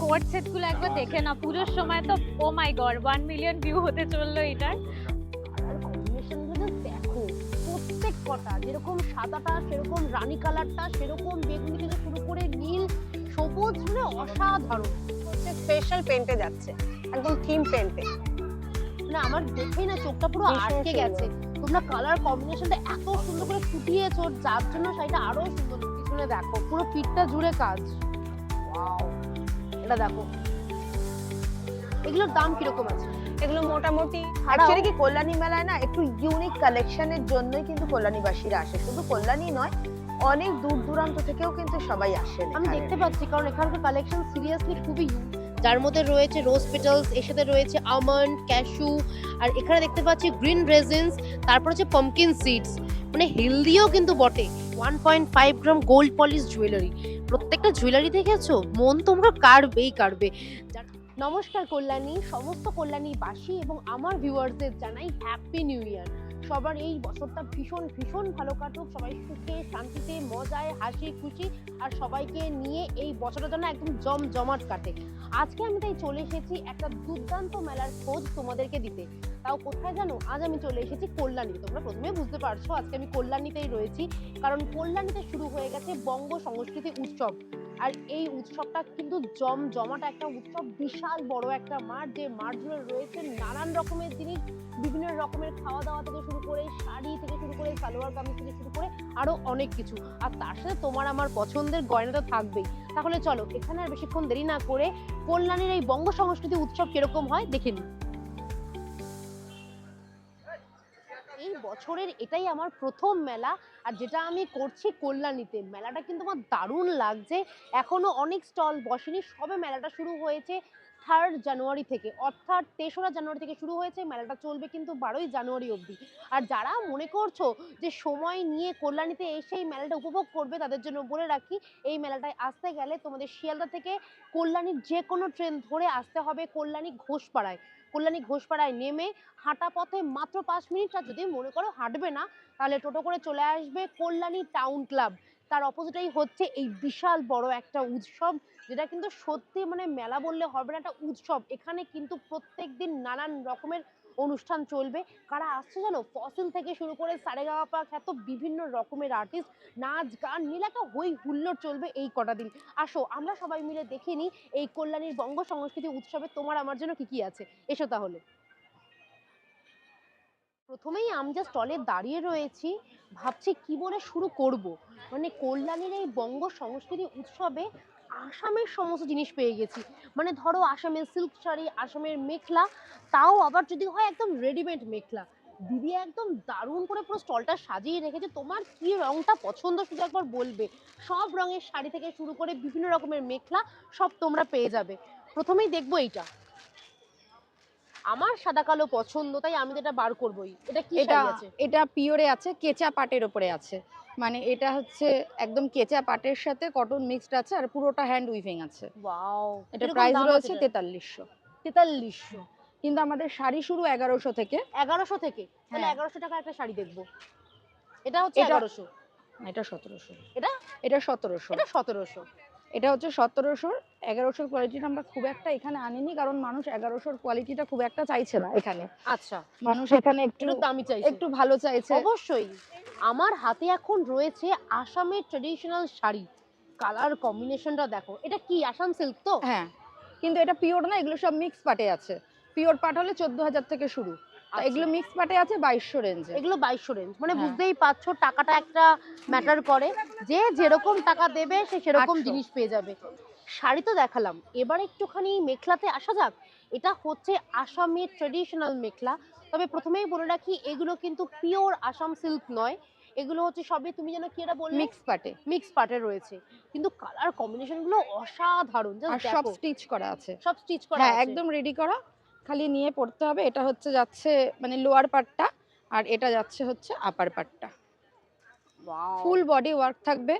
কোয়ার্ড সেটগুলো একবার দেখে না পুজোর সময় তো ও my God one million view হতে চলল এটার। কালার কম্বিনেশনগুলো দেখো প্রত্যেক কটা যেরকম সাদাটা সেরকম রানী কালারটা সেরকম বেগুনি থেকে শুরু করে নীল সবুজ মানে অসাধারণ। হচ্ছে স্পেশাল পেন্টে যাচ্ছে একদম থিম পেন্টে মানে আমার দেখেই না চোখটা পুরো আটকে গেছে। তোমরা কালার কম্বিনেশনটা এত সুন্দর করে ফুটিয়েছো যার জন্য শাড়িটা আরও সুন্দর। পিছনে দেখো পুরো পিঠটা জুড়ে কাজ। Wow! এটা দেখো। এগুলোর দাম কীরকম আছে? এগুলো মোটামুটি অ্যাকচুয়ালি কি কল্যাণী মেলায় না একটু ইউনিক কালেকশনের জন্যই কিন্তু কল্যাণীবাসীরা আসে। শুধু কল্যাণী নয় অনেক দূর দূরান্ত থেকেও কিন্তু সবাই আসেন আমি দেখতে পাচ্ছি কারণ এখানকার কালেকশন সিরিয়াসলি খুবই যার মধ্যে রয়েছে রোজ পেটালস এর সাথে রয়েছে আমন্ড ক্যাশু আর এখানে দেখতে পাচ্ছি গ্রিন রেজিনস তারপর হচ্ছে পামকিন সিডস মানে হেলদিও কিন্তু বটে। One point five gram gold polish jewellery প্রত্যেকটা জুয়েলারি দেখেছ? মন তোমরা কাড়বেই কাড়বে। নমস্কার কল্যাণী, সমস্ত কল্যাণী বাসী এবং আমার ভিউয়ার্সদের জানাই হ্যাপি নিউ ইয়ার সবার এই বছরটা ভীষণ ভীষণ ভালো কাটুক। সবাই সুখে, শান্তিতে, মজায়, হাসি, খুশি, আর সবাইকে নিয়ে এই বছরটা যেন একদম জম জমাট কাটে। আজকে আমি তাই চলে এসেছি একটা দুর্দান্ত মেলার খোঁজ তোমাদেরকে দিতে। তাও কোথায় জানো? আজ আমি চলে এসেছি কল্যাণী তোমরা প্রথমে বুঝতে পারছ আজকে আমি কল্যাণীতেই রয়েছি। কারণ কল্যাণীতে শুরু হয়ে গেছে বঙ্গ সংস্কৃতি উৎসব। আর এই উৎসবটা কিন্তু জম জমাট একটা উৎসব, বিশাল বড় একটা মাঠ যে মাঠ জুড়ে রয়েছে নানান রকমের জিনিস, বিভিন্ন রকমের খাওয়া দাওয়া থেকে শুরু করে, শাড়ি থেকে শুরু করে, সালোয়ার কামিজ থেকে শুরু করে আরও অনেক কিছু। আর তার সাথে তোমার আমার পছন্দের গয়না তো থাকবেই। তাহলে চলো, এখানে আর বেশিক্ষণ দেরি না করে কল্যাণীর এই বঙ্গ সংস্কৃতি উৎসব কীরকম হয় দেখে নিই। এই বছরের এটাই আমার প্রথম মেলা আর যেটা আমি করছি কল্যাণীতে। মেলাটা কিন্তু আমার দারুণ লাগছে। এখনও অনেক স্টল বসেনি। সবে মেলাটা শুরু হয়েছে থার্ড জানুয়ারি থেকে। অর্থাৎ তেসরা জানুয়ারি থেকে শুরু হয়েছে। মেলাটা চলবে কিন্তু বারোই জানুয়ারি অবধি। আর যারা মনে করছ যে সময় নিয়ে কল্যাণীতে এসে এই মেলাটা উপভোগ করবে, তাদের জন্য বলে রাখি, এই মেলাটায় আসতে গেলে তোমাদের শিয়ালদা থেকে কল্যাণীর যে কোনো ট্রেন ধরে আসতে হবে কল্যাণী ঘোষপাড়ায়। কল্যাণী ঘোষপাড়ায় নেমে হাঁটা পথে মাত্র পাঁচ মিনিট। আর যদি মনে করো হাঁটবে না, তাহলে টোটো করে চলে আসবে কল্যাণী টাউন ক্লাব। তার অপোজিটেই হচ্ছে এই বিশাল বড় একটা উৎসব, যেটা কিন্তু সত্যি মানে মেলা বললে হবে না, একটা উৎসব। এখানে কিন্তু প্রত্যেক দিন নানান রকমের অনুষ্ঠান চলবে। কারা আসছে জানো? ফসিল থেকে শুরু করে সারেগাপা খ্যাত বিভিন্ন রকমের আর্টিস্ট নাচ, গান মিলে হই হুল্লোড় চলবে এই কটা দিন। আসো, আমরা সবাই মিলে দেখে নিই এই কল্যাণীর বঙ্গ সংস্কৃতি উৎসবে তোমার আমার জন্য কি কি আছে। এসো তাহলে। প্রথমেই আমি যা স্টলে দাঁড়িয়ে রয়েছি, ভাবছি কি বলে শুরু করব? মানে কল্যাণীর এই বঙ্গ সংস্কৃতি উৎসবে আসামের সমস্ত জিনিস পেয়ে গেছি। মানে ধরো আসামের সিল্ক শাড়ি, আসামের মেখলা, তাও আবার যদি হয় একদম রেডিমেড মেখলা। দিদি একদম দারুণ করে পুরো স্টলটা সাজিয়ে রেখেছে। তোমার কি রংটা পছন্দ শুধু একবার বলবে। সব রঙের শাড়ি থেকে শুরু করে বিভিন্ন রকমের মেখলা সব তোমরা পেয়ে যাবে। প্রথমেই দেখব এইটা। আমার সাদা কালো পছন্দ তাই আমি এটা বার করবোই। এটা কি এটা আছে? এটা পিওরে আছে কেঁচা পাটের উপরে আছে। মানে এটা হচ্ছে একদম কেঁচা পাটের সাথে কটন মিক্সড আছে আর পুরোটা হ্যান্ড উইভিং আছে। ওয়াও এটা প্রাইস রয়েছে তেতাল্লিশশো। তেতাল্লিশশো? কিন্তু আমাদের শাড়ি শুরু এগারোশো থেকে। এগারোশো থেকে? তাহলে হ্যাঁ। এগারোশো টাকা একটা শাড়ি দেখব। এটা হচ্ছে এগারোশো। এটা সতেরোশো। এটা? এটা সতেরোশো। এটা সতেরোশো। এটা হচ্ছে সতেরোশোর এগারোশোর কোয়ালিটিটা আমরা খুব একটা এখানে আনিনি কারণ মানুষ এগারোশোর কোয়ালিটিটা খুব একটা চাইছে না এখানে। আচ্ছা। মানুষ এখানে একটু দামি চাইছে। একটু ভালো চাইছে। অবশ্যই। আমার হাতে এখন রয়েছে আসামের ট্রেডিশনাল শাড়ি। কালার কম্বিনেশনটা দেখো। এটা কি আসাম সিল্ক তো? হ্যাঁ। কিন্তু এটা পিওর না এগুলো সব মিক্স পাটে আছে। পিওর পাট হলে চোদ্দ হাজার থেকে শুরু। এগুলো মিক্স পাটে আছে বাইশশো রেঞ্জে এগুলো বাইশশো রেঞ্জ মানে হ্যাঁ। বুঝতেই পারছ টাকাটা একটা ম্যাটার করে। যে যেরকম টাকা দেবে সে সেরকম জিনিস পেয়ে যাবে। শাড়ি তো দেখালাম। এবার একটুখানি মেখলাতে আসা যাক। এটা হচ্ছে আসামের ট্রেডিশনাল মেখলা। তবে প্রথমেই বলে রাখি এগুলো কিন্তু পিওর আসাম সিল্ক নয়। এগুলো হচ্ছে সবই তুমি যেন কি এটা বললে? মিক্স পাটে। মিক্স পার্টের রয়েছে। কিন্তু কালার কম্বিনেশনগুলো অসাধারণ। সব স্টিচ করা আছে। সব স্টিচ করা হ্যাঁ। একদম রেডি করা। খালি নিয়ে পড়তে হবে। এটা হচ্ছে যাচ্ছে মানে লোয়ার পার্টটা আর এটা যাচ্ছে হচ্ছে আপার পার্টটা ফুল বডি ওয়ার্ক থাকবে।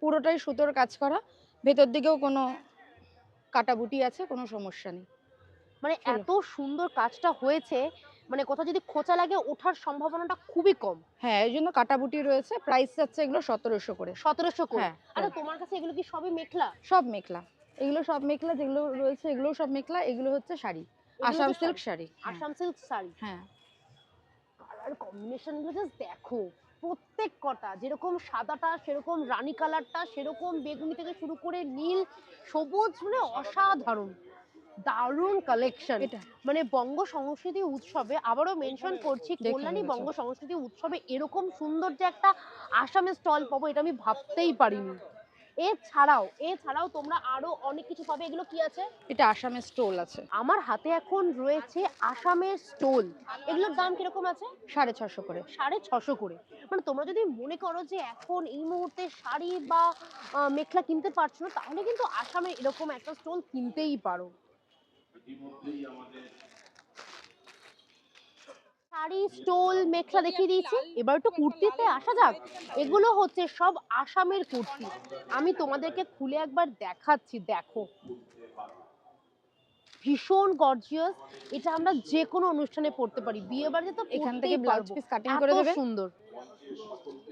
পুরোটাই সুতোর কাজ করা। ভেতর দিকেও কোনো কাটাবুটি আছে কোনো সমস্যা নেই। মানে এত সুন্দর কাজটা হয়েছে মানে কোথাও যদি খোঁচা লাগে ওঠার সম্ভাবনাটা খুবই কম। হ্যাঁ এই জন্য কাটাবুটি রয়েছে। প্রাইস যাচ্ছে এগুলো সতেরোশো করে। সতেরোশো করে? হ্যাঁ আরে হ্যাঁ। তোমার কাছে এগুলো কি সবই মেখলা? সব মেখলা। এগুলো সব মেখলা যেগুলো রয়েছে এগুলো সব মেখলা। এগুলো হচ্ছে শাড়ি। আসাম সিল্ক শাড়ি। আসাম সিল্ক শাড়ি। হ্যাঁ। কালার কম্বিনেশনগুলো জাস্ট দেখো প্রত্যেক কটা যেরকম সাদাটা সেরকম রানী কালারটা সেরকম বেগুনি থেকে শুরু করে নীল সবুজ মানে অসাধারণ। দারুণ কালেকশন এটা। মানে বঙ্গ সংস্কৃতি উৎসবে আবারও মেনশন করছি কল্যাণী বঙ্গ সংস্কৃতি উৎসবে এরকম সুন্দর যে একটা আসামের স্টল পাবো এটা আমি ভাবতেই পারিনি। এছাড়াও এছাড়াও তোমরা আরও অনেক কিছু পাবে। এগুলো কি আছে? এটা আসামের স্টোল আছে। আমার হাতে এখন রয়েছে আসামের স্টোল। এগুলোর দাম কীরকম আছে? সাড়ে ছশো করে। সাড়ে ছশো করে। মানে তোমরা যদি মনে করো যে এখন এই মুহূর্তে শাড়ি বা মেখলা কিনতে পারছ না তাহলে কিন্তু আসামে এরকম একটা স্টোল কিনতেই পারো। শাড়ি স্টোল মেখলা দেখিয়ে দিয়েছি। এবার একটু কুর্তিতে আসা যাক। এগুলো হচ্ছে সব আসামের কুর্তি। আমি তোমাদেরকে খুলে একবার দেখাচ্ছি দেখো। ভীষণ গর্জিয়াস এটা আমরা যে কোনো অনুষ্ঠানে পড়তে পারি। বিয়ে বাড়িতে তো এখান থেকে ব্লাউজ পিস কাটিং করে দেবে। সুন্দর।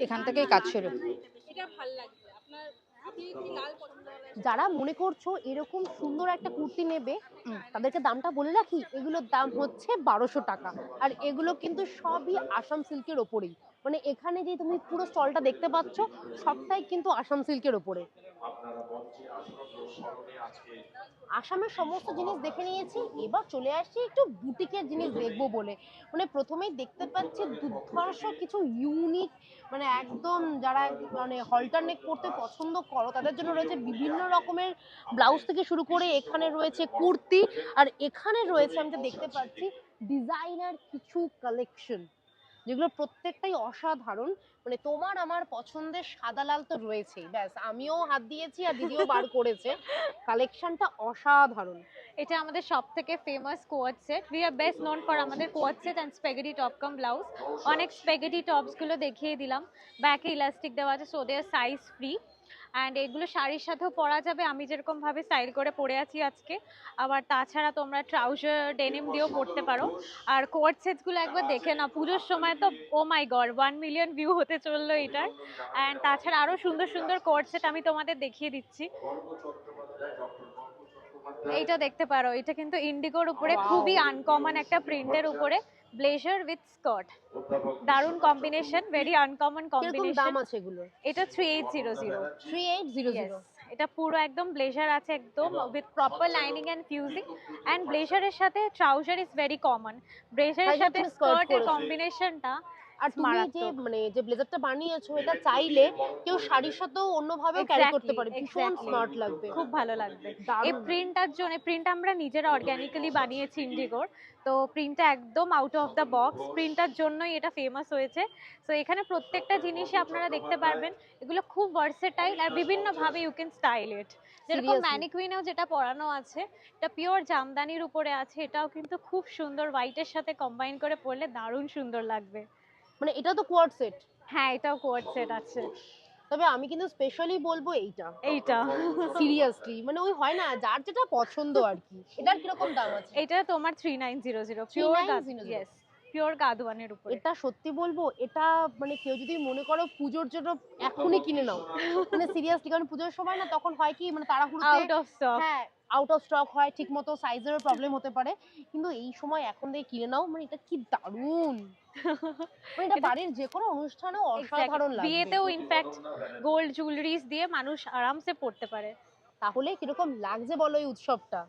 এখান থেকে কাজ শুরু। যারা মনে করছ এরকম সুন্দর একটা কুর্তি নেবে তাদেরকে দামটা বলে রাখি এগুলোর দাম হচ্ছে বারোশো টাকা। আর এগুলো কিন্তু সবই আসাম সিল্কের ওপরেই। মানে এখানে যে তুমি পুরো স্টলটা দেখতে পাচ্ছ, সবটাই কিন্তু আসাম সিল্কের ওপরে। আসামের সমস্ত জিনিস দেখে নিয়েছি, এবার চলে আসছি একটু বুটিকের জিনিস দেখব বলে। মানে প্রথমেই দেখতে পাচ্ছি দুর্ধর্ষ কিছু ইউনিক মানে একদম যারা মানে হলটার নেক পরতে পছন্দ করো, তাদের জন্য রয়েছে বিভিন্ন রকমের ব্লাউজ থেকে শুরু করে এখানে রয়েছে কুর্তি। আর এখানে রয়েছে আমি দেখতে পাচ্ছি ডিজাইনার কিছু কালেকশন যেগুলো প্রত্যেকটাই অসাধারণ। মানে তোমার আমার পছন্দের সাদা লাল তো রয়েছেই। ব্যাস, আমিও হাত দিয়েছি আর দিদিও বার করেছে। কালেকশনটা অসাধারণ। এটা আমাদের সব থেকে famous coord set we are best known for আমাদের coord set and spaghetti top cum blouse অনেক স্পেগেটি টপসগুলো দেখিয়ে দিলাম। ব্যাকে ইলাস্টিক দেওয়া আছে so their size free and এগুলো শাড়ির সাথেও পরা যাবে। আমি যেরকম ভাবে স্টাইল করে পরে আছি আজকে। আবার তাছাড়া তোমরা ট্রাউজার ডেনিম দিয়েও পরতে পারো। আর কোয়াড সেটসগুলো একবার দেখে না পুজোর সময় তো ও my God one million view হতে চলল এটার। অ্যান্ড তাছাড়া আরও সুন্দর সুন্দর কোয়াড সেট আমি তোমাদের দেখিয়ে দিচ্ছি। এইটা দেখতে পারো। এটা কিন্তু ইন্ডিগোর উপরে খুবই আনকমন একটা প্রিন্টের উপরে। ব্লেজার উইথ স্কার্ট দারুণ কম্বিনেশন ভেরি আনকমন কম্বিনেশন দাম আছে এগুলো এটা three eight zero zero three eight zero zero এটা পুরো একদম ব্লেজার আছে একদম with proper lining and fusing and ব্লেজারের সাথে ট্রাউজার ইজ ভেরি কমন ব্লেজারের সাথে স্কার্ট এর স্কার্টের টা কম্বিনেশনটা আর তুমি যে। মানে যে ব্লেজারটা বানিয়েছো এটা চাইলে কেউ শাড়ির সাথেও অন্যভাবেও ক্যারি করতে পারে। ভীষণ. স্মার্ট লাগবে। খুব ভালো লাগবে। এই প্রিন্টটার জন্য প্রিন্ট আমরা নিজেরা অর্গানিক্যালি বানিয়েছি ইন্ডিগোর তো প্রিন্টটা একদম আউট অফ দ্য বক্স প্রিন্টটার জন্যই এটা ফেমাস হয়েছে। তো এখানে প্রত্যেকটা জিনিসই আপনারা দেখতে পারবেন। এগুলো খুব ভার্সেটাইল আর বিভিন্নভাবে ইউ ক্যান স্টাইল ইট যেরকম. ম্যানিকুইনেও যেটা পরানো আছে এটা পিওর জামদানির উপরে আছে। এটাও কিন্তু খুব সুন্দর হোয়াইটের সাথে কম্বাইন করে পরলে দারুণ সুন্দর লাগবে। মানে এটা তো কোয়াড সেট হ্যাঁ এটাও কোয়াড সেট আছে। তবে আমি কিন্তু স্পেশালি বলব এইটা। এইটা। সিরিয়াসলি মানে ওই হয় না যার যেটা পছন্দ আর কি। এটার কীরকম দাম আছে? এটা তোমার three nine zero zero pure 3900 yes pure গাদওয়ানের উপরে। এটা সত্যি বলব এটা মানে কেউ যদি মনে করো পুজোর জন্য এখনই কিনে নাও। মানে সিরিয়াসলি কারণ পুজোর সময় না তখন হয় কি মানে তাড়াহুড়োতে আউট অফ স্টক হ্যাঁ আউট অফ স্টক হয় ঠিক মতো সাইজেরও প্রবলেম হতে পারে। কিন্তু এই সময় এখন থেকে কিনে নাও মানে এটা কি দারুণ মানে এটা বাড়ির যে কোনো অনুষ্ঠানে অসাধারণ লাগবে। বিয়েতেও ইনফ্যাক্ট গোল্ড জুয়েলারিজ দিয়ে মানুষ আরামসে পড়তে পারে। তাহলে কীরকম লাগছে বলো এই উৎসবটা?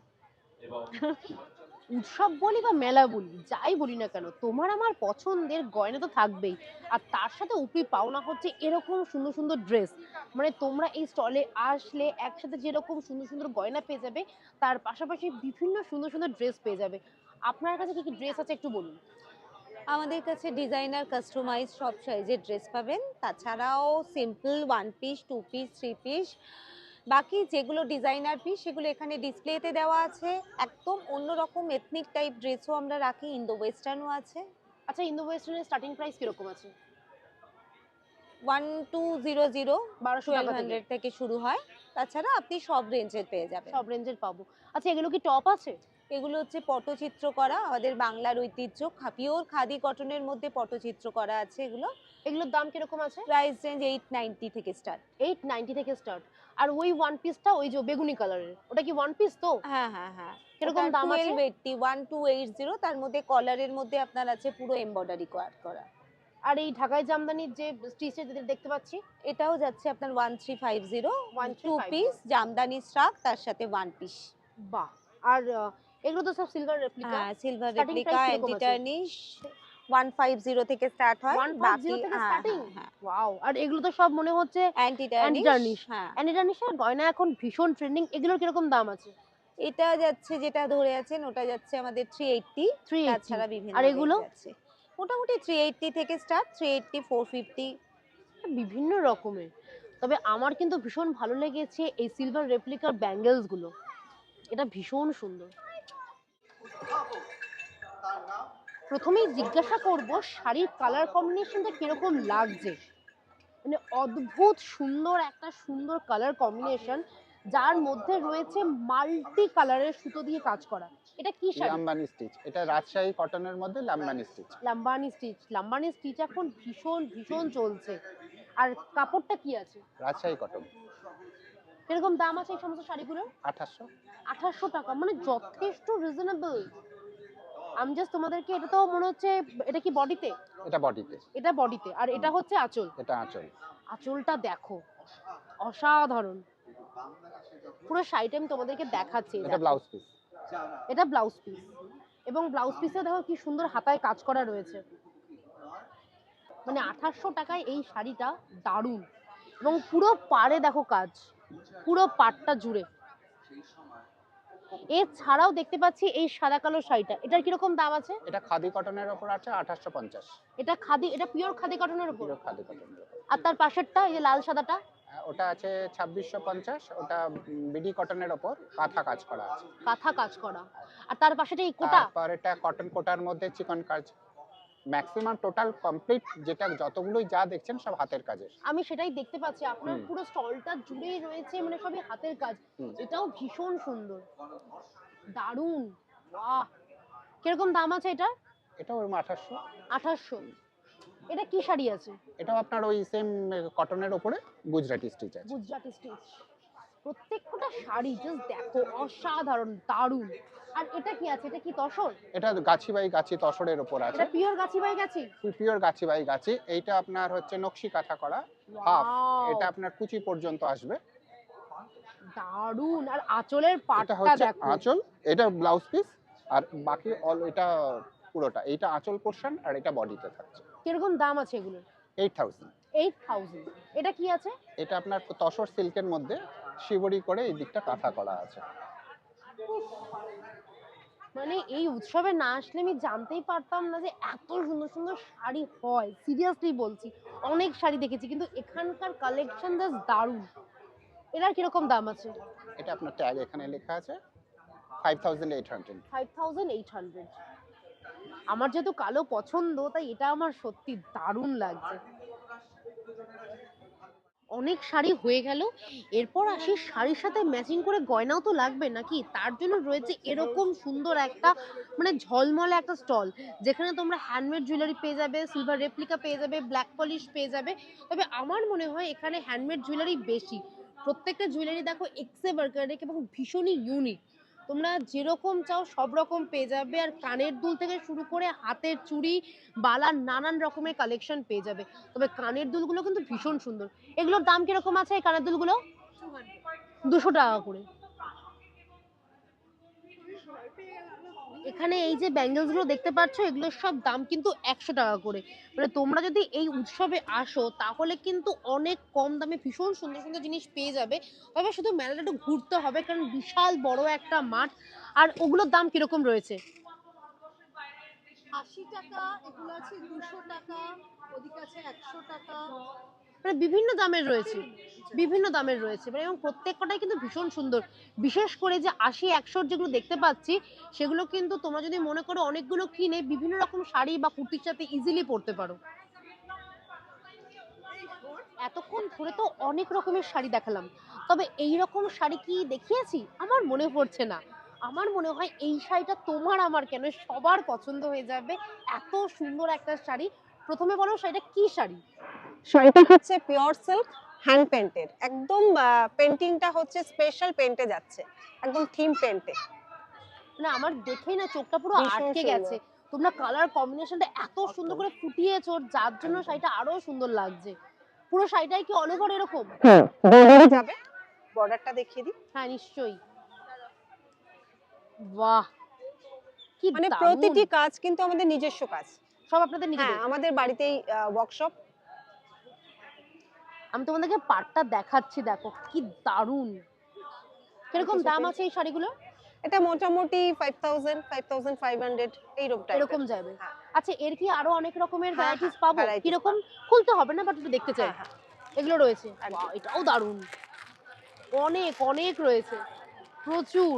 উৎসব বলি বা মেলা বলি, যাই বলি না কেন, তোমার আমার পছন্দের গয়না তো থাকবেই। আর তার সাথে উপরি পাওনা হচ্ছে এরকম সুন্দর সুন্দর ড্রেস মানে তোমরা এই স্টলে আসলে একসাথে যেরকম সুন্দর সুন্দর গয়না পেয়ে যাবে, তার পাশাপাশি বিভিন্ন সুন্দর সুন্দর ড্রেস পেয়ে যাবে। আপনার কাছে কি কি ড্রেস আছে একটু বলুন? আমাদের কাছে ডিজাইনার কাস্টমাইজ সব সাইজের ড্রেস পাবেন। তাছাড়াও simple one piece two piece three piece বাকি যেগুলো ডিজাইনার পিস সেগুলো এখানে ডিসপ্লেতে দেওয়া আছে। একদম অন্যরকম এথনিক টাইপ ড্রেসও আমরা রাখি ইন্দো ওয়েস্টার্নও আছে। আচ্ছা ইন্দো ওয়েস্টার্নের স্টার্টিং প্রাইস কীরকম আছে? ওয়ান টু জিরো জিরো বারোশো হান্ড্রেড থেকে। শুরু হয়। তাছাড়া আপনি সব রেঞ্জের পেয়ে যাবেন। সব রেঞ্জের পাবো। আচ্ছা এগুলো কি টপ আছে? এগুলো হচ্ছে পটচিত্র করা আমাদের বাংলার ঐতিহ্য। পিওর খাদি কটনের মধ্যে পটচিত্র করা আছে এগুলো। এগুলোর দাম কীরকম আছে? প্রাইস রেঞ্জ এইট নাইনটি থেকে স্টার্ট এইট নাইনটি থেকে স্টার্ট আর ওই ওয়ান পিসটা ওই যে বেগুনি কালারের ওটা কি ওয়ান পিস তো? হ্যাঁ হ্যাঁ হ্যাঁ। কীরকম দাম আছে? তার মধ্যে কলারের মধ্যে আপনার আছে পুরো এমব্রয়ডারি করা। আর এই ঢাকাই জামদানির যে স্টিচে দেখতে পাচ্ছি? এটাও যাচ্ছে আপনার one three five zero one two 1350 piece Jamdani struck তার সাথে ওয়ান পিস বাহ! আর এগুলো তো সব সিলভার রেপ্লিকা হ্যাঁ silver replica anti tarnish one five zero থেকে স্টার্ট হয় 150 থেকে স্টার্টিং হ্যাঁ ওয়াও আর এগুলো তো সব মনে হচ্ছে অ্যান্টি। টার্নিশ হ্যাঁ। অ্যানিডানিসের গয়না এখন ভীষণ ট্রেন্ডিং এগুলোর কীরকম দাম আছে? এটা যাচ্ছে যেটা ধরে আছেন ওটা যাচ্ছে আমাদের থ্রি এইটটি থ্রি তাছাড়া বিভিন্ন আর এগুলো? মোটামুটি থ্রি এইটটি থেকে start three eighty four fifty বিভিন্ন রকমের। তবে আমার কিন্তু ভীষণ ভালো লেগেছে এই সিলভার রেপ্লিকার ব্যাঙ্গেলসগুলো। এটা ভীষণ সুন্দর। প্রথমেই জিজ্ঞাসা করব শাড়ির কালার কম্বিনেশনটা কীরকম লাগছে। মানে অদ্ভুত সুন্দর একটা সুন্দর কালার কম্বিনেশন যার মধ্যে রয়েছে মাল্টি কালারের সুতো দিয়ে কাজ করা। এটা কি শাড়ি? লাম্বানি স্টিচ এটা রাজশাহী কটনের মধ্যে Lambani stitch Lambani stitch Lambani stitch এখন ভীষণ ভীষণ চলছে। আর কাপড়টা কি আছে? রাজশাহী কটন কীরকম দাম আছে এই সমস্ত শাড়িগুলোর? আঠাশশো। আঠাশশো টাকা। মানে যথেষ্ট রিজনেবল আমি জাস্ট তোমাদেরকে এটা তো মনে হচ্ছে এটা কি বডিতে এটা বডিতে এটা বডিতে আর এটা হচ্ছে আঁচল। এটা আঁচল। আঁচলটা দেখো। অসাধারণ। পুরো শাড়িটা আমি তোমাদেরকে দেখাচ্ছি এটা ব্লাউজ পিস এটা ব্লাউজ পিস এবং ব্লাউজ পিসে দেখো কি সুন্দর হাতায় কাজ করা রয়েছে। মানে আঠাশশো টাকায় এই শাড়িটা দারুণ। এবং পুরো পাড়ে দেখো কাজ। পুরো পাটটা জুড়ে। এছাড়াও দেখতে পাচ্ছি এই সাদা কালো শাড়িটা। এটার কীরকম দাম আছে? এটা খাদি কটনের ওপর আছে আঠাশশো পঞ্চাশ। এটা খাদি এটা পিওর খাদি কটনের উপর খাদি কটনের আর তার পাশেরটা এই যে লাল সাদাটা? আহ, ওটা আছে ছাব্বিশশো পঞ্চাশ ওটা বিডি কটনের ওপর কাঁথা কাজ করা আছে। কাঁথা কাজ করা। আর তার পাশেটা এই কোটা? তারপর এটা কটন কোটার মধ্যে চিকন কাজ ম্যাক্সিমাম টোটাল কমপ্লিট যেটা যতগুলোই যা দেখছেন সব হাতের কাজের। আমি সেটাই দেখতে পাচ্ছি আপনার পুরো স্টলটা জুড়েই রয়েছে মানে সবই হাতের কাজ। এটাও ভীষণ সুন্দর। দারুণ। বাহ! কীরকম দাম আছে এটা এটা ওরকম আঠাশশো। আঠাশশো। এটা কি শাড়ি আছে? এটাও আপনার ওই সেম কটনের ওপরে গুজরাটি স্টিচ আছে। গুজরাটি স্টিচ প্রত্যেকটা শাড়ি জাস্ট দেখো অসাধারণ দারুণ। আর এটা কি আছে? এটা কি তসর? এটা গাছি বাই গাছি তসরের ওপর আছে। এটা pure Gachhi? By Gachhi pure Gachhi by গাছি। এইটা আপনার হচ্ছে নকশি কাঁথা করা। হাফ। এটা আপনার কুচি পর্যন্ত আসবে। দারুণ! আর আঁচলের এটা পাটটা হচ্ছে আঁচল। এটা ব্লাউজ পিস। আর বাকি অল এটা পুরোটা। এটা আঁচল পোর্শন আর এটা বডিতে থাকছে। কীরকম দাম আছে এগুলো এইট থাউজেন্ড এইট থাউজেন্ড এটা কি আছে? এটা আপনার তসর সিল্কের মধ্যে শিবরি করে এই দিকটা কাঁথা করা আছে। মানে এই উৎসবে না আসলে আমি জানতেই পারতাম না যে এত সুন্দর সুন্দর শাড়ি হয়। সিরিয়াসলি বলছি অনেক শাড়ি দেখেছি কিন্তু এখানকার কালেকশন জাস্ট দারুণ। এটার কীরকম দাম আছে? এটা আপনার ট্যাগ এখানে লেখা আছে five thousand eight hundred five thousand eight hundred আমার যেহেতু কালো পছন্দ তাই এটা আমার সত্যি দারুণ লাগছে। অনেক শাড়ি হয়ে গেল। এরপর আসি শাড়ির সাথে ম্যাচিং করে গয়নাও তো লাগবে নাকি? তার জন্য রয়েছে এরকম সুন্দর একটা মানে ঝলমলে একটা স্টল যেখানে তোমরা হ্যান্ডমেড জুয়েলারি পেয়ে যাবে সিলভার রেপ্লিকা পেয়ে যাবে ব্ল্যাক পলিশ পেয়ে যাবে। তবে আমার মনে হয় এখানে হ্যান্ডমেড জুয়েলারি বেশি। প্রত্যেকটা জুয়েলারি দেখো এক্সে বার্গারেক এবং ভীষণই ইউনিক তোমরা যেরকম চাও সব রকম পেয়ে যাবে আর কানের দুল থেকে শুরু করে হাতের চুড়ি বালার নানান রকমের কালেকশন পেয়ে যাবে। তবে কানের দুলগুলো কিন্তু ভীষণ সুন্দর। এগুলোর দাম কীরকম আছে এই কানের দুলগুলো? দুশো টাকা করে। এখানে এই যে ব্যাঙ্গেলসগুলো দেখতে পাচ্ছ, এগুলোর সব দাম কিন্তু একশো টাকা করে। মানে তোমরা যদি এই উৎসবে আসো, তাহলে কিন্তু অনেক কম দামে ভীষণ সুন্দর সুন্দর জিনিস পেয়ে যাবে। তবে শুধু মেলাটা একটু ঘুরতে হবে, কারণ বিশাল বড় একটা মাঠ। আর ওগুলোর দাম কীরকম রয়েছে? আশি টাকা, এগুলো আছে দুশো টাকা, ওদিকে আছে একশো টাকা। মানে বিভিন্ন দামের রয়েছে। বিভিন্ন দামের রয়েছে। মানে এবং প্রত্যেকটাই কিন্তু ভীষণ সুন্দর। বিশেষ করে যে আশি একশোর যেগুলো দেখতে পাচ্ছি, সেগুলো কিন্তু তোমরা যদি মনে করো অনেকগুলো কিনে বিভিন্ন রকম শাড়ি বা কুর্তির সাথে ইজিলি পরতে পারো। এতক্ষণ ধরে তো অনেক রকমের শাড়ি দেখালাম। তবে এই রকম শাড়ি কি দেখিয়েছি? আমার মনে পড়ছে না। আমার মনে হয় এই শাড়িটা তোমার আমার কেন? সবার পছন্দ হয়ে যাবে। এত সুন্দর একটা শাড়ি। প্রথমে বলো শাড়িটা কি শাড়ি? শাড়িটা হচ্ছে পিওর সিল্ক হ্যান্ড পেন্টেড একদম পেন্টিংটা হচ্ছে স্পেশাল পেন্টে যাচ্ছে। একদম থিম পেন্টে মানে আমার দেখেই না চোখটা পুরো আটকে গেছে। তোমরা কালার কম্বিনেশনটা এত সুন্দর করে ফুটিয়েছো যার জন্য শাড়িটা আরও সুন্দর লাগছে। পুরো শাড়িটাই কি অল ওভার এরকম? হ্যাঁ যাবে। বর্ডারটা দেখিয়ে দিই। হ্যাঁ নিশ্চয়ই। বাহ! কি মানে প্রতিটি কাজ কিন্তু আমাদের নিজস্ব কাজ। সব আপনাদের হ্যাঁ নিজেদের আমাদের বাড়িতেই ওয়ার্কশপ আমি তোমাদেরকে পাটটা দেখাচ্ছি দেখো কি দারুণ। কীরকম দাম আছে এই শাড়িগুলো? এটা মোটামুটি five thousand five thousand five hundred এইরকম এরকম যাবে। হ্যাঁ। আচ্ছা এর কি আরও অনেক রকমের ভ্যারাইটিস হ্যাঁ, পাবো? কীরকম? খুলতে হবে না বাট একটু দেখতে চাই। হ্যাঁ এগুলো রয়েছে। এটাও দারুণ। অনেক অনেক রয়েছে। প্রচুর।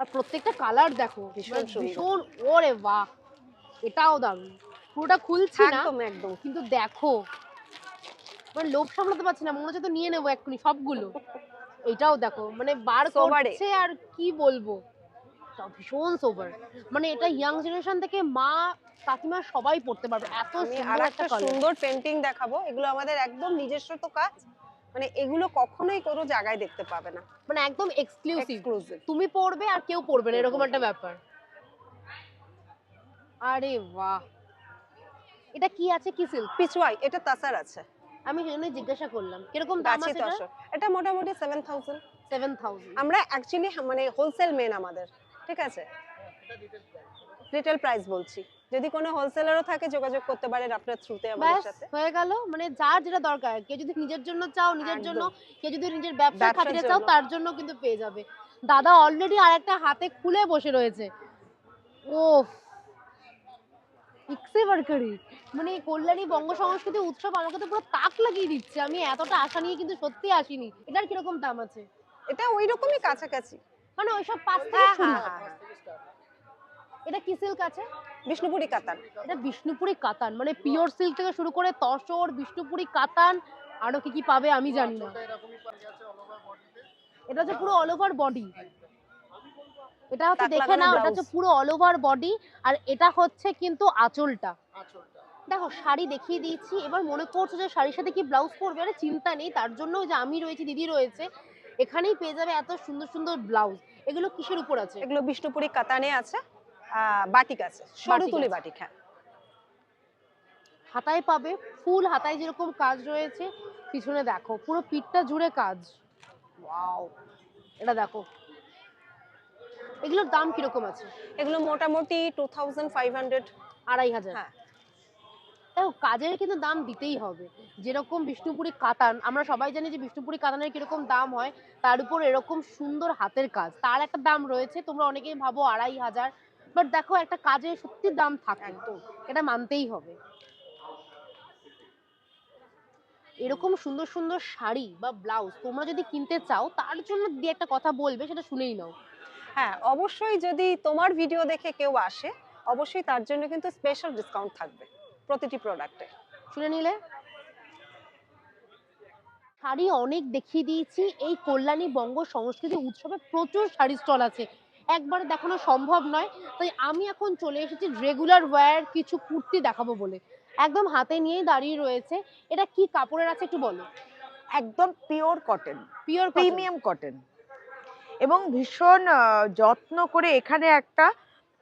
আর প্রত্যেকটা কালার দেখো ভীষণ মানে। ভীষণ ওরে বাহ! এটাও দারুণ। পুরোটা খুলছি না একদম একদম। কিন্তু দেখো মানে লোভ সামলাতে পারছি না মনে হচ্ছে তো নিয়ে নেব এক্ষুনি সবগুলো। এটাও দেখো মানে বার। করছে আর কি বলব? ভীষণ সোবার মানে এটা ইয়াং জেনারেশন থেকে মা কাকিমা সবাই পড়তে পারবে এত সুন্দর আর একটা একটা সুন্দর পেন্টিং দেখাবো এগুলো আমাদের একদম নিজস্ব তো কাজ মানে এগুলো কখনোই কোনো জায়গায় দেখতে পাবে না। মানে একদম এক্সক্লুসিভ তুমি পড়বে আর কেউ পড়বে না এরকম একটা ব্যাপার। আরে বাহ! এটা কি আছে? কি সিল্ক পিছুয়াই এটা তাসার আছে। আমি সেজন্য জিজ্ঞাসা করলাম। কীরকম দাম আছে এটা? এটা মোটামুটি সেভেন থাউজেন্ড সেভেন থাউজেন্ড আমরা অ্যাকচুয়ালি মানে হোলসেল মেন আমাদের ঠিক আছে? রিটেল প্রাইস বলছি। যদি কোনো হোলসেলারও থাকে যোগাযোগ করতে পারেন আপনার থ্রুতে আমাদের সাথে। হয়ে গেল। মানে যার যেটা দরকার কেউ যদি নিজের জন্য চাও নিজের জন্য কেউ যদি নিজের ব্যবসার খাতিরে চাও তার জন্য কিন্তু পেয়ে যাবে। দাদা অলরেডি আরেকটা হাতে খুলে বসে রয়েছে। ও ইকসে বারকারি মানে কল্যাণী বঙ্গ সংস্কৃতি উৎসব আমাকে তো পুরো তাক লাগিয়ে দিচ্ছে। আমি এতটা আশা নিয়ে কিন্তু সত্যি আসিনি। এটার কীরকম দাম আছে? এটা ওই রকমই কাছাকাছি। মানে ওইসব পাঁচ থেকে হ্যাঁ শুরু হ্যাঁ হ্যাঁ। এটা কি সিল্ক আছে? বিষ্ণুপুরি কাতান। এটা বিষ্ণুপুরি কাতান। মানে পিওর সিল্ক থেকে শুরু করে তসর বিষ্ণুপুরি কাতান আরও কি কি পাবে আমি জানি না। এটা হচ্ছে পুরো অল ওভার বডি এটা হচ্ছে দেখে নাও এটা হচ্ছে পুরো অল ওভার বডি আর এটা হচ্ছে কিন্তু আঁচলটা। দেখো শাড়ি দেখিয়ে দিয়েছি এবার মনে করছ যে শাড়ির সাথে কি ব্লাউজ পরবে আরে চিন্তা নেই তার জন্য যে আমি রয়েছি দিদি রয়েছে এখানেই পেয়ে যাবে এত সুন্দর সুন্দর ব্লাউজ এগুলো কিসের উপর আছে? এগুলো বিষ্ণুপুরি কাতানে আছে আহ, বাটিক আছে সরু তুলি। বাটিক হ্যাঁ। হাতায় পাবে ফুল হাতায় যেরকম কাজ রয়েছে পিছনে দেখো পুরো পিঠটা জুড়ে কাজ। ওয়াও। এটা দেখো এগুলোর দাম কীরকম আছে? এগুলো মোটামুটি টু থাউজেন্ড ফাইভ হান্ড্রেড আড়াই হাজার। হ্যাঁ। দেখো কাজের কিন্তু দাম দিতেই হবে। যেরকম বিষ্ণুপুরি কাতান আমরা সবাই জানি যে বিষ্ণুপুরি কাতানের কীরকম দাম হয় তার উপর এরকম সুন্দর হাতের কাজ। তার একটা দাম রয়েছে তোমরা অনেকেই ভাবো আড়াই হাজার বাট দেখো একটা কাজের সত্যি দাম থাকে। একদম। এটা মানতেই হবে। এরকম সুন্দর সুন্দর শাড়ি বা ব্লাউজ তোমরা যদি কিনতে চাও তার জন্য দিয়ে একটা কথা বলবে সেটা শুনেই নাও। হ্যাঁ অবশ্যই যদি তোমার ভিডিও দেখে কেউ আসে অবশ্যই তার জন্য কিন্তু স্পেশাল ডিসকাউন্ট থাকবে প্রতিটি প্রোডাক্টে শুনে নিলে? শাড়ি অনেক দেখিয়ে দিয়েছি এই কল্যাণী বঙ্গ সংস্কৃতি উৎসবে প্রচুর শাড়ি স্টল আছে। একবারে দেখানো সম্ভব নয় তাই আমি এখন চলে এসেছি রেগুলার ওয়্যার কিছু কুর্তি দেখাবো বলে। একদম হাতে নিয়েই দাঁড়িয়ে রয়েছে। এটা কি কাপড়ের আছে একটু বলো? একদম pure cotton pure premium cotton এবং ভীষণ যত্ন করে এখানে একটা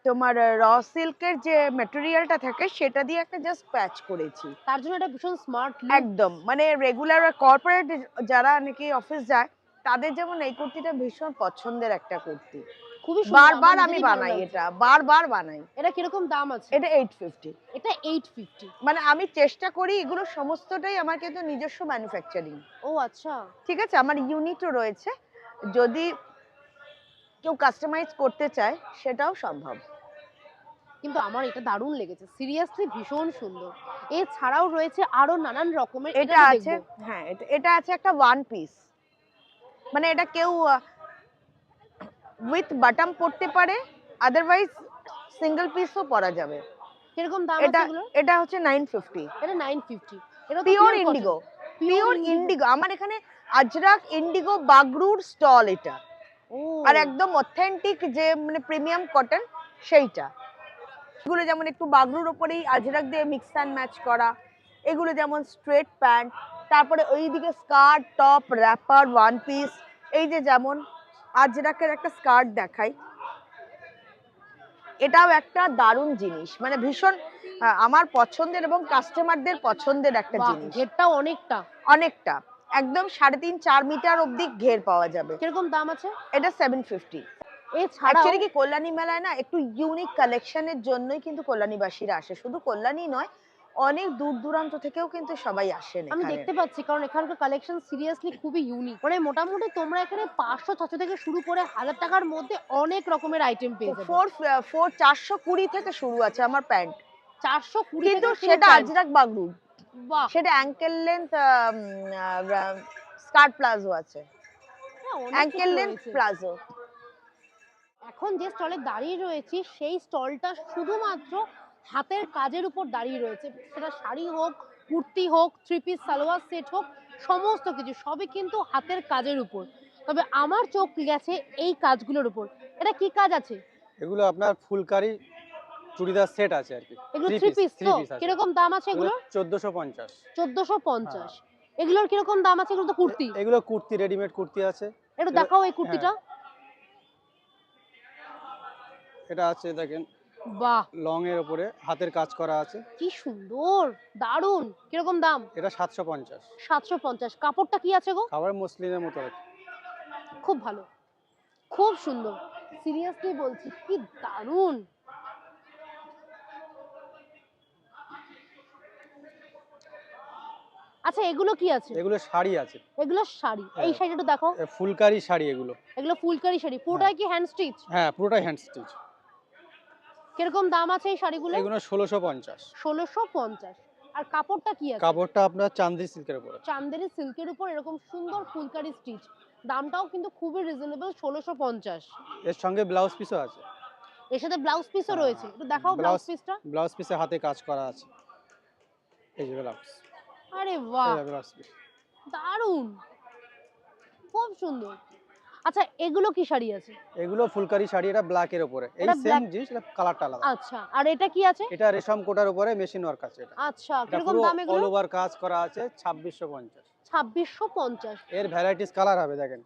তোমার র সিল্কের যে মেটেরিয়ালটা থাকে সেটা দিয়ে একটা জাস্ট প্যাচ করেছি। তার জন্য এটা ভীষণ স্মার্ট একদম। মানে রেগুলার কর্পোরেট যারা নাকি অফিস যায় তাদের যেমন এই কুর্তিটা ভীষণ পছন্দের একটা কুর্তি। খুবই সুন্দর, বারবার আমি বানাই। এটা বারবার বানাই। এটা কীরকম দাম আছে? এটা এইট ফিফটি এটা এইট ফিফটি মানে আমি চেষ্টা করি এগুলো সমস্তটাই আমার কিন্তু নিজস্ব ম্যানুফ্যাকচারিং ও আচ্ছা। ঠিক আছে? আমার ইউনিটও রয়েছে। যদি কেউ কাস্টমাইজ করতে চায় সেটাও সম্ভব। কিন্তু আমার এটা দারুণ লেগেছে। সিরিয়াসলি ভীষণ সুন্দর। এছাড়াও রয়েছে আরও নানান রকমের এটা আছে হ্যাঁ এটা আছে একটা ওয়ান পিস মানে এটা কেউ উইথ বাটাম পরতে পারে আদারওয়াইজ সিঙ্গেল পিসও পরা যাবে। কীরকম দাম এটা এটা হচ্ছে নাইন ফিফটি এটা নাইন ফিফটি এটা পিওর ইন্ডিগো পিওর ইন্ডিগো আমার এখানে আজরাক ইন্ডিগো বাগরুর স্টল এটা। আর একদম অথেন্টিক যে মানে প্রিমিয়াম কটন সেইটা। এগুলো যেমন একটু বাগরুর ওপরেই আজরাক দিয়ে মিক্স অ্যান্ড ম্যাচ করা এগুলো যেমন স্ট্রেট প্যান্ট তারপরে ওইদিকে skirt top wrapper one piece এই যে যেমন আজরাকের একটা স্কার্ট দেখাই। এটাও একটা দারুণ জিনিস মানে ভীষণ আমার পছন্দের এবং কাস্টমারদের পছন্দের একটা জিনিস। ঘেরটাও অনেকটা। অনেকটা। একদম সাড়ে তিন চার মিটার অবধি ঘের পাওয়া যাবে। কীরকম দাম আছে? এটা সেভেন ফিফটি অ্যাকচুয়ালি কি কল্যাণী মেলায় না একটু ইউনিক কালেকশনের জন্যই কিন্তু কল্যাণীবাসীরা আসে। শুধু কল্যাণী নয় অনেক দূর দূরান্ত থেকেও কিন্তু সবাই আসেন আমি দেখতে পাচ্ছি কারণ এখানকার কালেকশন সিরিয়াসলি খুবই ইউনিক মানে মোটামুটি তোমরা এখানে পাঁচশো ছশো থেকে শুরু করে হাজার টাকার মধ্যে অনেক রকমের আইটেম পেয়ে যাবে। ফোর ফোর চারশো কুড়ি থেকে শুরু আছে আমার প্যান্ট। চারশো কুড়ি কিন্তু সেটা। আজরাক বাহ সেটা অ্যাঙ্কেল লেন্থ স্কার্ট প্লাজো আছে। অ্যাঙ্কেল লেন্থ প্লাজো এখন যে স্টলে দাঁড়িয়ে রয়েছি সেই স্টলটা শুধুমাত্র হাতের কাজের উপর দাঁড়িয়ে রয়েছে। সেটা শাড়ি হোক কুর্তি হোক থ্রি পিস সালোয়ার সেট হোক সমস্ত কিছু সবই কিন্তু হাতের কাজের উপর। তবে আমার চোখ গেছে এই কাজগুলোর উপর। এটা কি কাজ আছে? এগুলো আপনার ফুলকারি চুড়িদার সেট আছে আর কি। এগুলো থ্রি পিস তো? আছে। কীরকম দাম আছে এগুলো চোদ্দশো পঞ্চাশ। চোদ্দশো পঞ্চাশ। এগুলোর কীরকম দাম আছে? এগুলো তো কুর্তি। এগুলো কুর্তি রেডিমেড কুর্তি আছে। একটু দেখাও এই কুর্তিটা। এটা আছে দেখেন। বাহ। লং এর উপরে হাতের কাজ করা আছে। কি সুন্দর! দারুণ কীরকম দাম? এটা সাতশো পঞ্চাশ। সাতশো পঞ্চাশ। কাপড়টা কি আছে গো? খাবার মসলিনের মতো কি। খুব ভালো। খুব সুন্দর। সিরিয়াসলি বলছি কি দারুণ! আচ্ছা এগুলো কি আছে? এগুলো শাড়ি আছে। এগুলো শাড়ি। এই হ্যাঁ। শাড়িটা দেখাও। এ ফুলকারি শাড়ি এগুলো। এগুলো ফুলকারি শাড়ি। পুরোটাই কি হ্যান্ড স্টিচ হ্যাঁ পুরোটাই হ্যান্ড স্টিচ কীরকম দাম আছে এই শাড়িগুলো? এগুলো ষোলোশো পঞ্চাশ। ষোলোশো পঞ্চাশ। আর কাপড়টা কি আছে? কাপড়টা আপনার চান্দি সিল্কের উপরে। চান্দেরি সিল্কের উপর এরকম সুন্দর ফুলকারি স্টিচ দামটাও কিন্তু খুবই রিজনেবল ষোলোশো পঞ্চাশ। এর সঙ্গে ব্লাউজ পিসও আছে। এর সাথে ব্লাউজ পিসও হ্যাঁ, রয়েছে। একটু দেখাও ব্লাউজ ব্লাউজ- পিসটা ব্লাউজ পিসে হাতে কাজ করা আছে। এই যে ব্লাউজ আরে বাহ! দারুণ খুব সুন্দর। আচ্ছা এগুলো কি শাড়ি আছে? এগুলো ফুলকারি শাড়ি এটা ব্ল্যাক এর উপরে। এই সেম জিনিস এটা কালারটা আলাদা। আচ্ছা আর এটা কি আছে? এটা রেশম কোটার উপরে মেশিন ওয়ার্ক আছে এটা। আচ্ছা কীরকম দাম অল এগুলো ওভার কাজ করা আছে ছাব্বিশশো পঞ্চাশ। ছাব্বিশশো পঞ্চাশ। এর ভ্যারাইটিস কালার হবে দেখেন।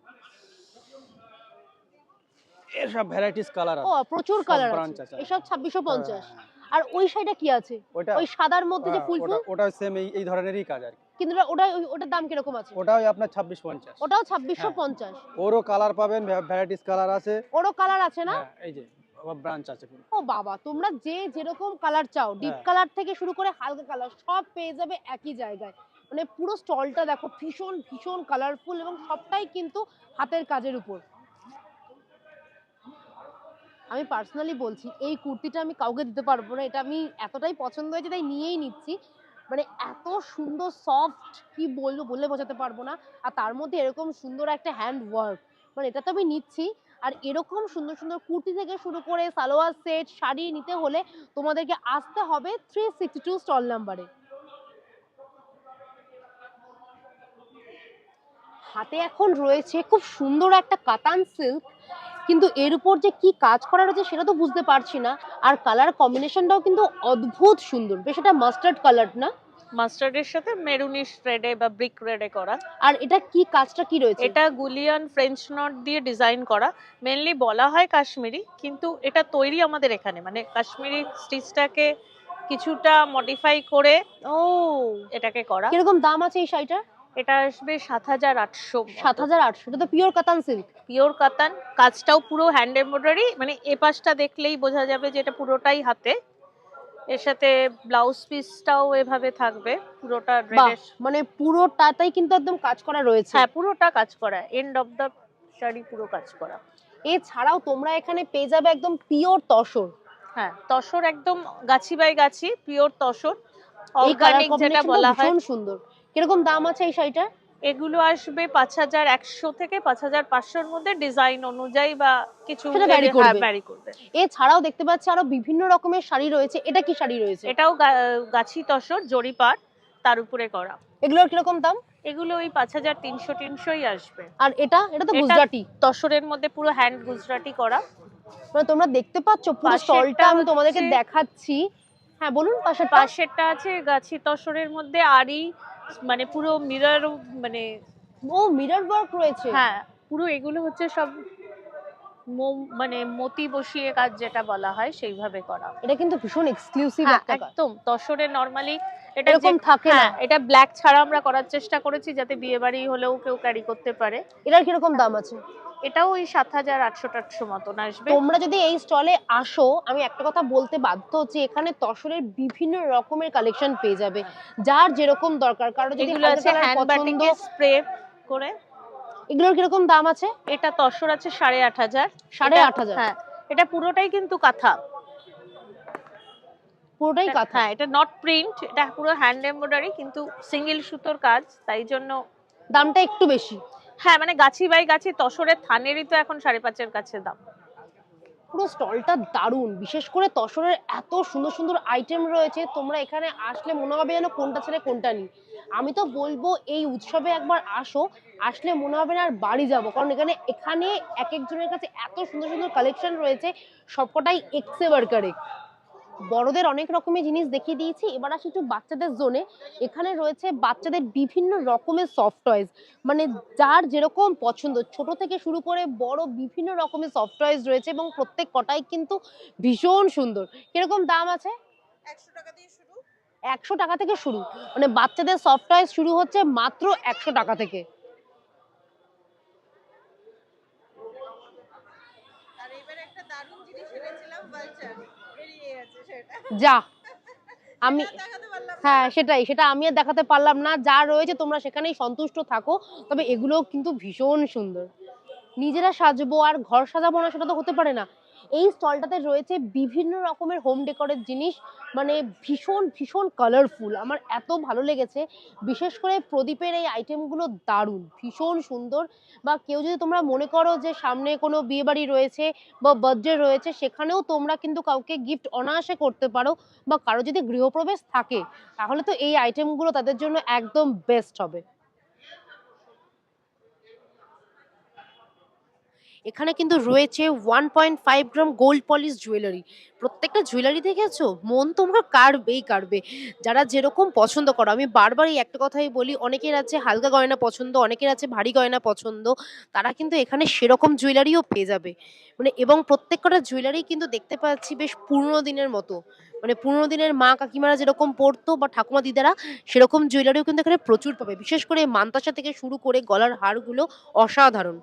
এর সব ভ্যারাইটিস কালার আছে। ও প্রচুর কালার আছে। এসব ছাব্বিশশো পঞ্চাশ। হ্যাঁ, হ্যাঁ। আর ওই শাড়িটা কি আছে? ওই সাদার মধ্যে যে হ্যাঁ, ফুল ফুল? ওটা সেম এই এই ধরনেরই কাজ আর কিন্তু ওটা- ওটার দাম কীরকম আছে? ওটাও আপনার ছাব্বিশ পঞ্চাশ ওটাও ছাব্বিশশো হ্যাঁ। পঞ্চাশ ওরও কালার পাবেন ভ্যারাইটিস কালার আছে। ওরও কালার আছে না? হ্যাঁ, এই যে ব্রাঞ্চ আছে ও বাবা তোমরা যে যেরকম কালার চাও ডিপ হ্যাঁ। কালার থেকে শুরু করে হালকা কালার সব পেয়ে যাবে একই জায়গায়। মানে পুরো স্টলটা দেখো ভীষণ ভীষণ কালারফুল এবং সবটাই কিন্তু হাতের কাজের উপর। আমি পার্সোনালি বলছি, এই কুর্তিটা আমি কাউকে দিতে পারব না, এটা আমি এতটাই পছন্দ হয়েছে তাই নিয়েই নিচ্ছি। মানে এত সুন্দর সফট কি বলব বলে বোঝাতে পারব না। আর তার মধ্যে এরকম সুন্দর একটা হ্যান্ড ওয়ার্ক মানে এটা তো আমি নিচ্ছি। আর এরকম সুন্দর সুন্দর কুর্তি থেকে শুরু করে সালোয়ার সেট শাড়ি নিতে হলে তোমাদেরকে আসতে হবে থ্রি সিক্সটি টু স্টল নাম্বারে হাতে এখন রয়েছে খুব সুন্দর একটা কাতান সিল্ক কিন্তু এর উপর যে কি কাজ করা রয়েছে সেটা তো বুঝতে পারছি না। আর কালার কম্বিনেশনটাও কিন্তু অদ্ভুত সুন্দর। বেশ এটা মাস্টার্ড কালার না? মাস্টার্ডের সাথে মেরুনিশ রেডে বা ব্রিক রেডে করা। আর এটা কি কাজটা কি রয়েছে? এটা গুলিয়ান ফ্রেঞ্চ নট দিয়ে ডিজাইন করা। মেনলি বলা হয় কাশ্মীরি কিন্তু এটা তৈরি আমাদের এখানে। মানে কাশ্মীরি স্টিচটাকে কিছুটা মডিফাই করে ও। এটাকে করা। কীরকম দাম আছে এই শাড়িটার? এটা আসবে সাত হাজার আটশো সাত হাজার আটশো এটা তো পিওর কাতান সিল্ক পিওর কাতান কাজটাও পুরো হ্যান্ড এমব্রয়ডারি মানে এ পাশটা দেখলেই বোঝা যাবে যে এটা পুরোটাই হাতে। এর সাথে ব্লাউজ পিসটাও এভাবে থাকবে পুরোটা ড্রেস মানে পুরোটাতেই কিন্তু একদম কাজ করা রয়েছে। হ্যাঁ পুরোটা কাজ করা এন্ড অফ দ্য শাড়ি পুরো কাজ করা। এছাড়াও তোমরা এখানে পেয়ে যাবে একদম পিওর তসর। হ্যাঁ তসর একদম গাছি by Gachhi pure tussar. Organic যেটা বলা হয়। সুন্দর। কীরকম দাম আছে এই শাড়িটা? এগুলো আসবে পাঁচ হাজার একশো থেকে পাঁচ হাজার পাঁচশোর মধ্যে ডিজাইন অনুযায়ী বা কিছু ভ্যারি করবে। এছাড়াও দেখতে পাচ্ছি আরও বিভিন্ন রকমের শাড়ি রয়েছে। এটা কি শাড়ি রয়েছে? এটাও গাছি তসর জরিপাট তার উপরে করা। এগুলোর কীরকম দাম? এগুলো ওই পাঁচ হাজার তিনশো তিনশোই আসবে। আর এটা? এটা তো গুজরাটি। তসরের মধ্যে পুরো হ্যান্ড গুজরাটি করা। মানে তোমরা দেখতে পাচ্ছ পুরো স্টলটা আমি তোমাদেরকে দেখাচ্ছি। হ্যাঁ বলুন পাশের পাশেরটা আছে গাছি তসরের মধ্যে আরই মানে পুরো মিরর মানে ও মিরর ওয়ার্ক রয়েছে। হ্যাঁ পুরো এগুলো হচ্ছে সব মানে মতি বসিয়ে কাজ যেটা বলা হয় সেইভাবে করা। এটা কিন্তু ভীষণ এক্সক্লুসিভ হ্যাঁ একটা একদম তসরে নরমালি এটা এরকম থাকে না। হ্যাঁ এটা ব্ল্যাক ছাড়া আমরা করার চেষ্টা করেছি যাতে বিয়ে বাড়ি হলেও কেউ ক্যারি করতে পারে। এটার কীরকম দাম আছে? এটাও ওই সাত হাজার আটশো টাটশো মতন আসবে। তোমরা যদি এই স্টলে আসো আমি একটা কথা বলতে বাধ্য হচ্ছি এখানে তসরের বিভিন্ন রকমের কালেকশন পেয়ে যাবে যার যেরকম দরকার। কারও যদি পছন্দ স্প্রে করে। এগুলোর কীরকম দাম আছে? এটা তসর আছে সাড়ে আট হাজার। সাড়ে আট হাজার? হ্যাঁ এটা পুরোটাই কিন্তু কাঁথা। পুরোটাই কাঁথা? হ্যাঁ এটা নট প্রিন্ট এটা পুরো হ্যান্ড এমব্রয়ডারি কিন্তু সিঙ্গেল সুতোর কাজ তাই জন্য দামটা একটু বেশি। হ্যাঁ মানে গাছি বাই গাছি তসরের থানেরই তো এখন সাড়ে পাঁচের কাছে দাম। পুরো স্টলটা দারুণ, বিশেষ করে তসরের এত সুন্দর সুন্দর আইটেম রয়েছে, তোমরা এখানে আসলে মনে হবে যেন কোনটা ছেড়ে কোনটা নিই। আমি তো বলব, এই উৎসবে একবার আসো, আসলে মনে হবে না আর বাড়ি যাব, কারণ এখানে এখানে এক একজনের কাছে এত সুন্দর সুন্দর কালেকশন রয়েছে, সবকটাই এক্সে বার্কারে বড়দের অনেক রকমের জিনিস দেখিয়ে দিয়েছি। এবার আসি একটু বাচ্চাদের জোনে এখানে রয়েছে বাচ্চাদের বিভিন্ন রকমের সফট টয়েস মানে যার যেরকম পছন্দ। ছোট থেকে শুরু করে বড় বিভিন্ন রকমের সফট টয়েস রয়েছে এবং প্রত্যেক কটাই কিন্তু ভীষণ সুন্দর। কীরকম দাম আছে? একশো টাকা থেকে শুরু। মানে বাচ্চাদের সফট টয়েস শুরু হচ্ছে মাত্র একশো টাকা থেকে। যা। আমি হ্যাঁ সেটাই, সেটা আমি আর দেখাতে পারলাম না। যা রয়েছে, তোমরা সেখানেই সন্তুষ্ট থাকো। তবে এগুলোও কিন্তু ভীষণ সুন্দর। নিজেরা সাজবো আর ঘর সাজাবো না, সেটা তো হতে পারে না। এই স্টলটাতে রয়েছে বিভিন্ন রকমের হোম ডেকোরের জিনিস মানে ভীষণ ভীষণ কালারফুল আমার এত ভালো লেগেছে। বিশেষ করে প্রদীপের এই আইটেমগুলো দারুণ, ভীষণ সুন্দর। বা কেউ যদি তোমরা মনে করো যে সামনে কোনো বিয়েবাড়ি রয়েছে বা বার্থডে রয়েছে, সেখানেও তোমরা কিন্তু কাউকে গিফট অনায়াসে করতে পারো বা কারও যদি গৃহপ্রবেশ থাকে, তাহলে তো এই আইটেমগুলো তাদের জন্য একদম বেস্ট হবে। এখানে কিন্তু রয়েছে one point five gram gold polish jewellery প্রত্যেকটা জুয়েলারি দেখেছ? মন তোমরা কাড়বেই কাড়বে। যারা যেরকম পছন্দ করো, আমি বারবার এই একটা কথাই বলি, অনেকের আছে হালকা গয়না পছন্দ, অনেকের আছে ভারী গয়না পছন্দ, তারা কিন্তু এখানে সেরকম জুয়েলারিও পেয়ে যাবে। মানে এবং প্রত্যেকটা জুয়েলারি কিন্তু দেখতে পাচ্ছি বেশ পুরনো দিনের মতো। মানে পুরনো দিনের মা কাকিমারা যেরকম পরতো বা ঠাকুমা দিদারা, সেরকম জুয়েলারিও কিন্তু এখানে প্রচুর পাবে। বিশেষ করে মান্তাসা থেকে শুরু করে গলার হারগুলো অসাধারণ।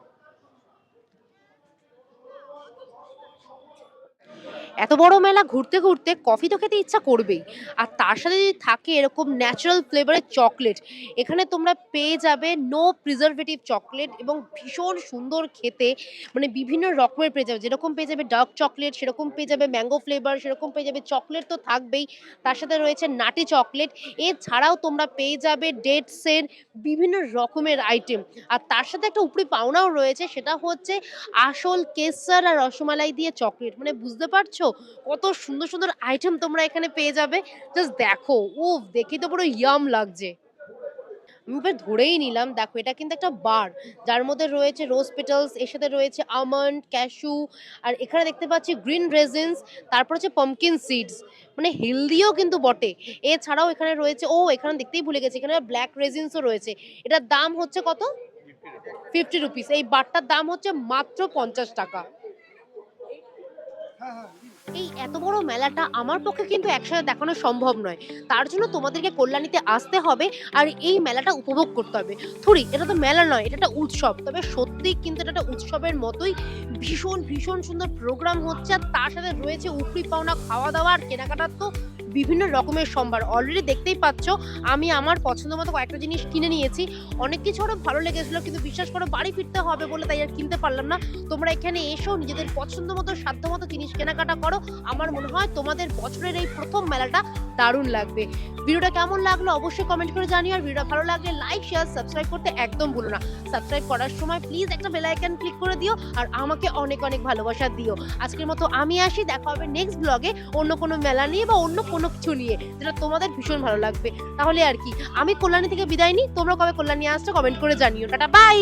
এত বড় মেলা ঘুরতে ঘুরতে কফি তো খেতে ইচ্ছা করবেই। আর তার সাথে যদি থাকে এরকম ন্যাচারাল ফ্লেভারের চকলেট এখানে তোমরা পেয়ে যাবে নো প্রিজারভেটিভ চকলেট এবং ভীষণ সুন্দর খেতে মানে বিভিন্ন রকমের পেয়ে যাবে। যেরকম পেয়ে যাবে ডার্ক চকলেট সেরকম পেয়ে যাবে ম্যাঙ্গো ফ্লেভার সেরকম পেয়ে যাবে চকলেট তো থাকবেই। তার সাথে রয়েছে নাটি চকলেট এছাড়াও তোমরা পেয়ে যাবে ডেটসের বিভিন্ন রকমের আইটেম আর তার সাথে একটা উপরি পাওনাও রয়েছে, সেটা হচ্ছে আসল কেসার আর রসমালাই দিয়ে চকলেট মানে বুঝতে পারছ? কত সুন্দর সুন্দর আইটেম তোমরা এখানে পেয়ে যাবে। জাস্ট দেখো ও দেখে তো পুরো ইয়াম লাগছে। আমি ধরেই নিলাম, দেখো, এটা কিন্তু একটা বার যার মধ্যে রয়েছে রোজ পেটালস এর সাথে রয়েছে আমন্ড ক্যাশু আর এখানে দেখতে পাচ্ছি গ্রিন রেজিনস তারপর হচ্ছে পমকিন সিডস মানে হেলদিও কিন্তু বটে। এছাড়াও এখানে রয়েছে, ও, এখানে দেখতেই ভুলে গেছি, এখানে ব্ল্যাক রেজিনসও রয়েছে। এটার দাম হচ্ছে কত? ফিফটি রুপিস এই বারটার দাম হচ্ছে মাত্র পঞ্চাশ টাকা। এই এত বড় মেলাটা আমার পক্ষে কিন্তু একসাথে দেখানো সম্ভব নয়। তার জন্য তোমাদেরকে কল্যাণীতে আসতে হবে আর এই মেলাটা উপভোগ করতে হবে। থরি, এটা তো মেলা নয়, এটা একটা উৎসব। তবে সত্যি কিন্তু এটা একটা উৎসবের মতোই ভীষণ ভীষণ সুন্দর প্রোগ্রাম হচ্ছে আর তার সাথে রয়েছে উপরি পাওনা খাওয়া দাওয়া আর কেনাকাটার তো বিভিন্ন রকমের সম্ভার। অলরেডি দেখতেই পাচ্ছ, আমি আমার পছন্দ মতো কয়েকটা জিনিস কিনে নিয়েছি। অনেক কিছু আরও ভালো লেগেছিল, কিন্তু বিশ্বাস করো বাড়ি ফিরতে হবে বলে তাই আর কিনতে পারলাম না। তোমরা এখানে এসো, নিজেদের পছন্দ মতো, সাধ্য মতো জিনিস কেনাকাটা করো। আমার মনে হয় তোমাদের বছরের এই প্রথম মেলাটা দারুণ লাগবে। ভিডিওটা কেমন লাগল অবশ্যই কমেন্ট করে জানিও, আর ভিডিওটা ভালো লাগলে লাইক শেয়ার সাবস্ক্রাইব করতে একদম ভুলো না। সাবস্ক্রাইব করার সময় প্লিজ একটা বেল আইকন ক্লিক করে দিও, আর আমাকে অনেক অনেক ভালোবাসা দিও। আজকের মতো আমি আসি, দেখা হবে নেক্সট ব্লগে অন্য কোনো মেলা নিয়ে বা অন্য কোনো কিছু নিয়ে, যেটা তোমাদের ভীষণ ভালো লাগবে। তাহলে আর কি, আমি কল্যাণী থেকে বিদায় নিই, তোমরা কবে কল্যাণী আসছো কমেন্ট করে জানিও। Tata bye